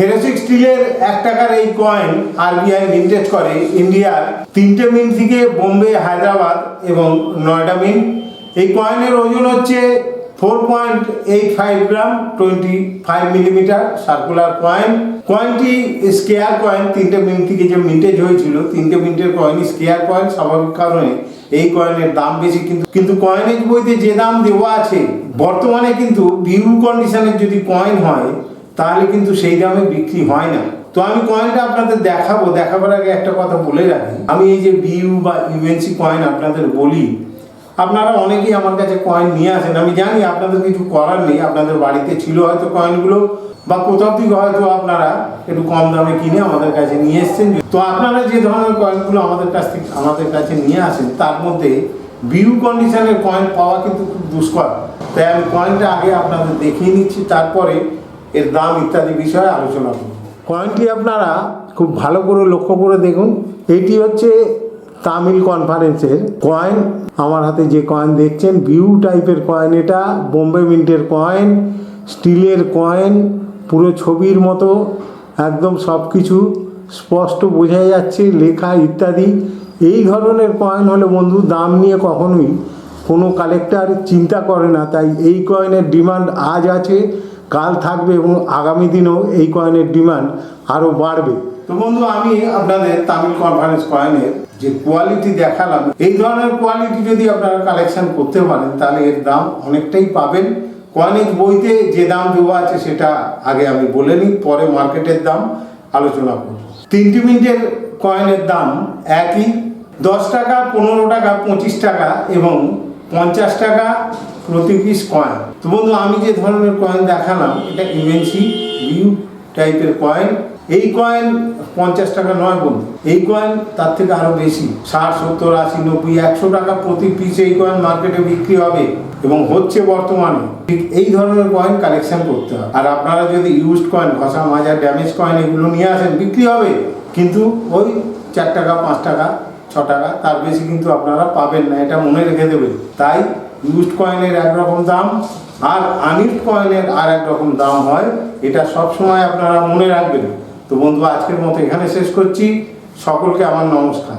ফেরোসিক স্টিলের এক টাকার এই কয়েন আরবিআই মিন্টেজ করে ইন্ডিয়ার তিনটে মিন্ট থেকে বোম্বে, হায়দ্রাবাদ এবং নয়ডা মিন্ট এই কয়েনের ওজন হচ্ছে four point eight five gram twenty five millimetre circular coin কয়েনটি square coin তিনটে মিনিট থেকে যে মিন্টেজ হয়েছিল, তিনটে মিনিটের কয়েন স্কেয়ার কয়েন স্বাভাবিক কারণে এই কয়েনের দাম বেশি। কিন্তু কিন্তু কয়েনের বইতে যে দাম দেওয়া আছে, বর্তমানে কিন্তু বিউ কন্ডিশনের যদি কয়েন হয় তাহলে কিন্তু সেই দামে বিক্রি হয় না। তো আমি কয়েনটা আপনাদের দেখাবো। দেখাবার আগে একটা কথা বলে রাখি। আমি এই যে বিউ বা ইউএনসি কয়েন আপনাদের বলি, আপনারা অনেকেই আমার কাছে কয়েন নিয়ে আসেন। আমি জানি আপনাদের কিছু করার নেই। আপনাদের বাড়িতে ছিল হয়তো কয়েনগুলো বা কোথাও থেকে হয়তো আপনারা একটু কম দামে কিনে আমাদের কাছে নিয়ে এসছেন। তো আপনারা যে ধরনের কয়েনগুলো আমাদের কাছ থেকে, আমাদের কাছে নিয়ে আসেন, তার মধ্যে বিউ কন্ডিশনের কয়েন পাওয়া কিন্তু খুব দুষ্কর। তাই আমি কয়েনটা আগে আপনাদের দেখিয়ে নিচ্ছি। তারপরে এর দাম ইত্যাদি বিষয়ে আলোচনা করব। কয়েনটি আপনারা খুব ভালো করে লক্ষ্য করে দেখুন। এটি হচ্ছে তামিল কনফারেন্সের কয়েন আমার হাতে যে কয়েন দেখছেন ভিউ টাইপের কয়েন এটা বোম্বে মিন্টের কয়েন স্টিলের কয়েন পুরো ছবির মতো, একদম সব কিছু স্পষ্ট বোঝা যাচ্ছে, লেখা ইত্যাদি। এই ধরনের কয়েন হলে বন্ধু, দাম নিয়ে কখনোই কোনো কালেক্টর চিন্তা করে না। তাই এই কয়েনের ডিমান্ড আজ আছে। কাল থাকবে এবং আগামী দিনেও এই কয়েনের ডিমান্ড আরও বাড়বে। তো বন্ধু, আমি আপনাদের তামিল কনফারেন্স কয়েনের যে কোয়ালিটি দেখালাম, এই ধরনের কোয়ালিটি যদি আপনারা কালেকশন করতে পারেন, তাহলে এর দাম অনেকটাই পাবেন। কয়েনের বইতে যে দাম দেওয়া আছে, সেটা আগে আমি বলে নিই, পরে মার্কেটের দাম আলোচনা করব। তিনটি মিনিটের কয়েনের দাম একই। দশ টাকা, পনেরো টাকা, পঁচিশ টাকা এবং পঞ্চাশ টাকা প্রতি পিস কয়েন তো বন্ধু, আমি যে ধরনের কয়েন দেখালাম, এটা ইউএনসি ভিউ টাইপের কয়েন এই কয়েন পঞ্চাশ টাকা নয় বন্ধু। এই কয়েন তার থেকে আরও বেশি। ষাট, সত্তর, আশি, নব্বই, একশো টাকা প্রতি পিস এই কয়েন মার্কেটে বিক্রি হবে। এবং হচ্ছে বর্তমানে ঠিক এই ধরনের কয়েন কালেকশন করতে হবে। আর আপনারা যদি ইউজড কয়েন ঘষা, মাজা ড্যামেজ কয়েন এগুলো নিয়ে আসেন, বিক্রি হবে। কিন্তু ওই চার টাকা, পাঁচ টাকা, ছ টাকা, তার বেশি কিন্তু আপনারা পাবেন না। এটা মনে রেখে দেবেন। তাই ইউজড কয়েনের একরকম দাম আর আনইউজড কয়েনের আর একরকম দাম হয়। এটা সবসময় আপনারা মনে রাখবেন। তো বন্ধু আজকের মতো এখানে শেষ করছি। সকলকে আমার নমস্কার।